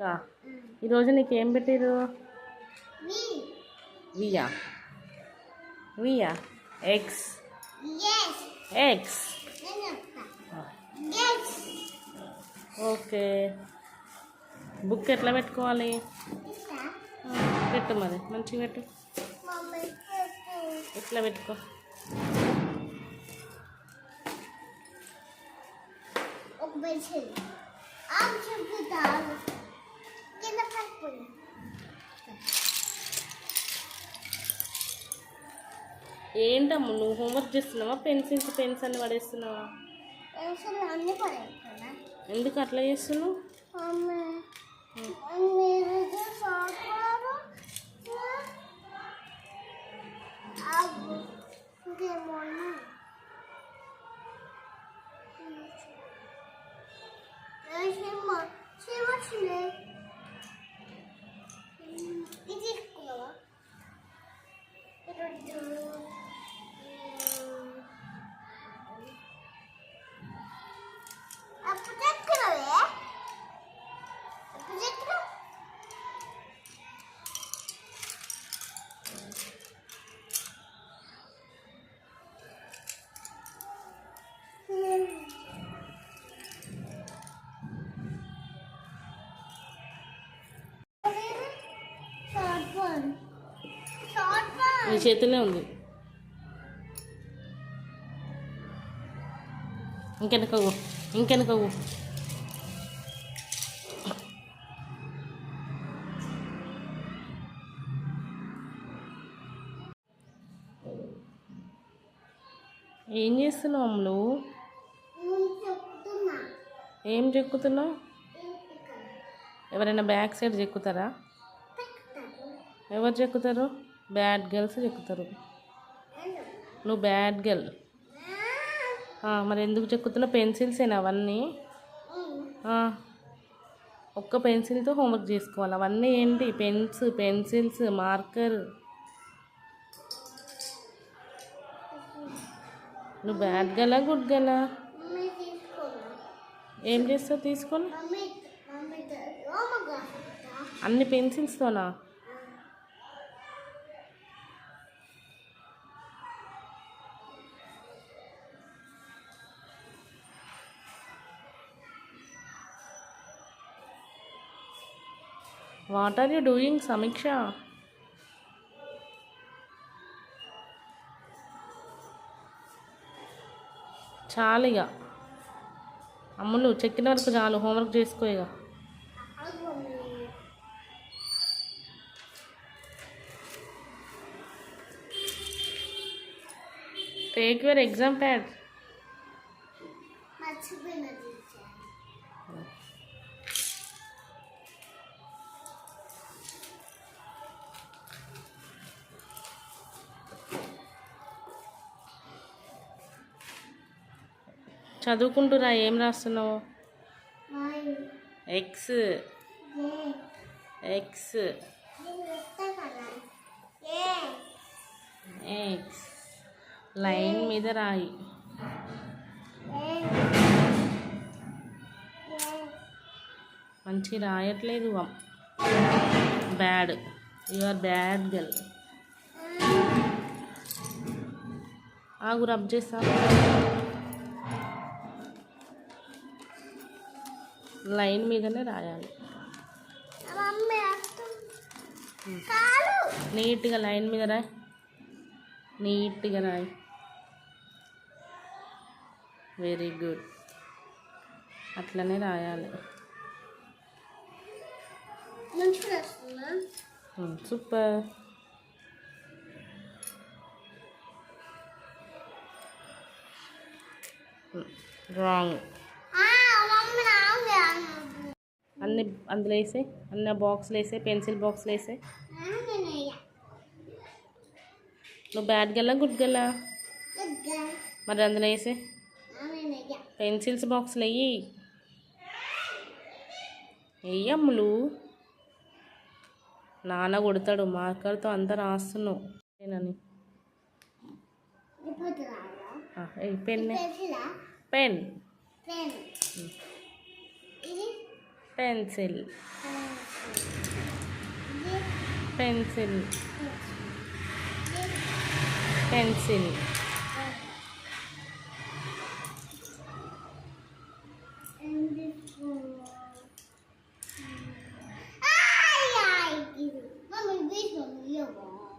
అక్క ఈరోజు నీకు ఏం పెట్టారు వియా. వియా. చెప్తా ఎస్ ఓకే. బుక్ ఎట్లా పెట్టుకోవాలి? పెట్టు మరి. మంచిగా పెట్టు. ఎట్లా పెట్టుకో? ఒక ఏంటమ్మ నువ్వు హోంవర్క్ చేస్తున్నావా? పెన్సిల్స్ పెన్స్ అన్ని పడేస్తున్నావా? ఎందుకు అట్లా చేస్తున్నావు? Thank you. నీ చేతిలో ఉంది. ఇంకెనకవు ఇంకెనకవు ఏం చేస్తున్నావు అమ్ములు? ఏం చెక్కుతున్నావు? ఎవరైనా బ్యాక్ సైడ్ చెక్కుతారా? ఎవరు చెక్కుతారు? బ్యాడ్ గర్ల్స్ చెక్కుతారు నువ్వు బ్యాడ్ గర్ల్ మరి ఎందుకు చెక్కుతున్నావు పెన్సిల్సేనా అవన్నీ ఒక్క పెన్సిల్తో హోంవర్క్ చేసుకోవాలి అవన్నీ ఏంటి పెన్స్ పెన్సిల్స్ మార్కర్ నువ్వు బ్యాడ్ గలా గుడ్ గలా ఏం చేస్తావు తీసుకొని అన్ని పెన్సిల్స్తోనా వాట్ ఆర్ యూ డూయింగ్ సమీక్ష? చాలు ఇక అమ్ములు చెక్కిన వరకు చాలు హోంవర్క్ చేసుకో ఇక టేక్ యువర్ ఎగ్జామ్ ప్యాడ్ మర్చిపోయిన చదువుకుంటురా ఏం రాస్తున్నావు? ఎక్స్ ఎక్స్ ఎక్స్ లైన్ మీద రాయి. మంచి రాయట్లేదు bad you are bad girl ఆగు రబ్ చేస్తా. లైన్ మీదనే రాయాలి. నీట్గా లైన్ మీద రాయి. నీట్గా రాయి. Very good. అట్లనే రాయాలి. సూపర్. రాంగ్ అన్ని అందులో వేసే అన్ని బాక్స్లు వేసే పెన్సిల్ బాక్స్లు వేసే. నువ్వు బ్యాడ్ గల్లా గుడ్ గల్లా? మరి అందులో వేసే. పెన్సిల్స్ బాక్స్లు వెయ్యి వెయ్యి అమ్ములు. నాన్న కొడతాడు మార్కర్తో అంతా రాస్తున్నావు. Pen. Pen. Pen pencil pencil pencil I like it. Mommy, this one, you want.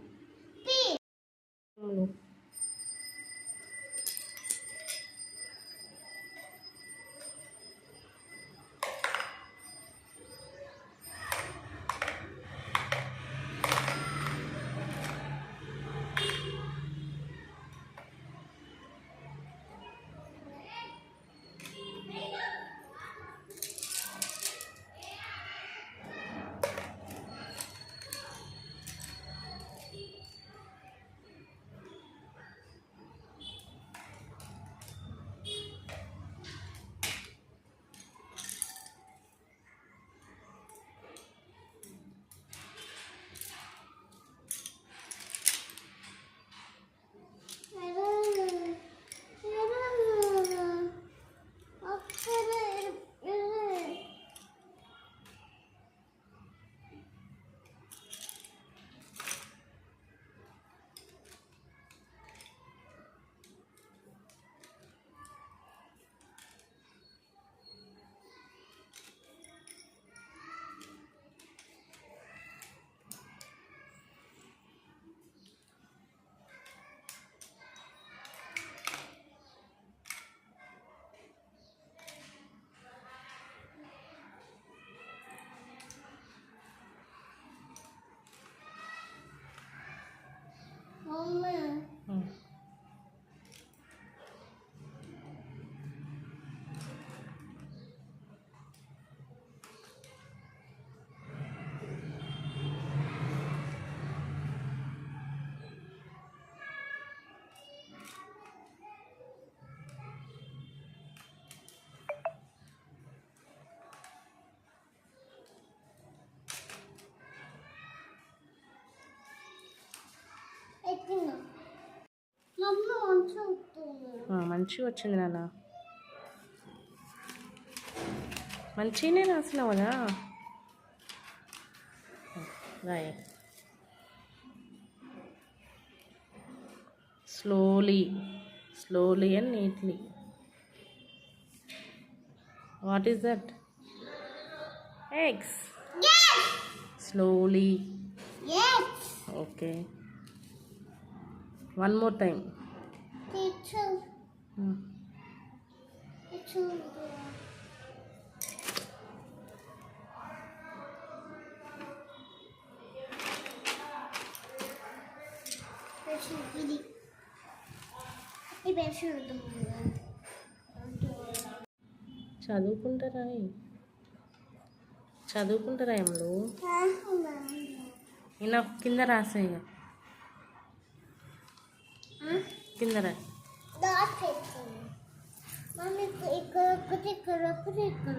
మంచిగా వచ్చింది నాన్న. మంచిగానే రాసినావు కదా Roy. Slowly slowly and neatly. What is that? Eggs. Slowly. Okay. One more time చదువుకుంటారా? చదువుకుంటారా ఏమలు ఈయన కింద రాసేయ. కింద రా. డాట్ మమ్మీ ఇక్కడ ఒకటి ఇక్కడ ఇక్కడ.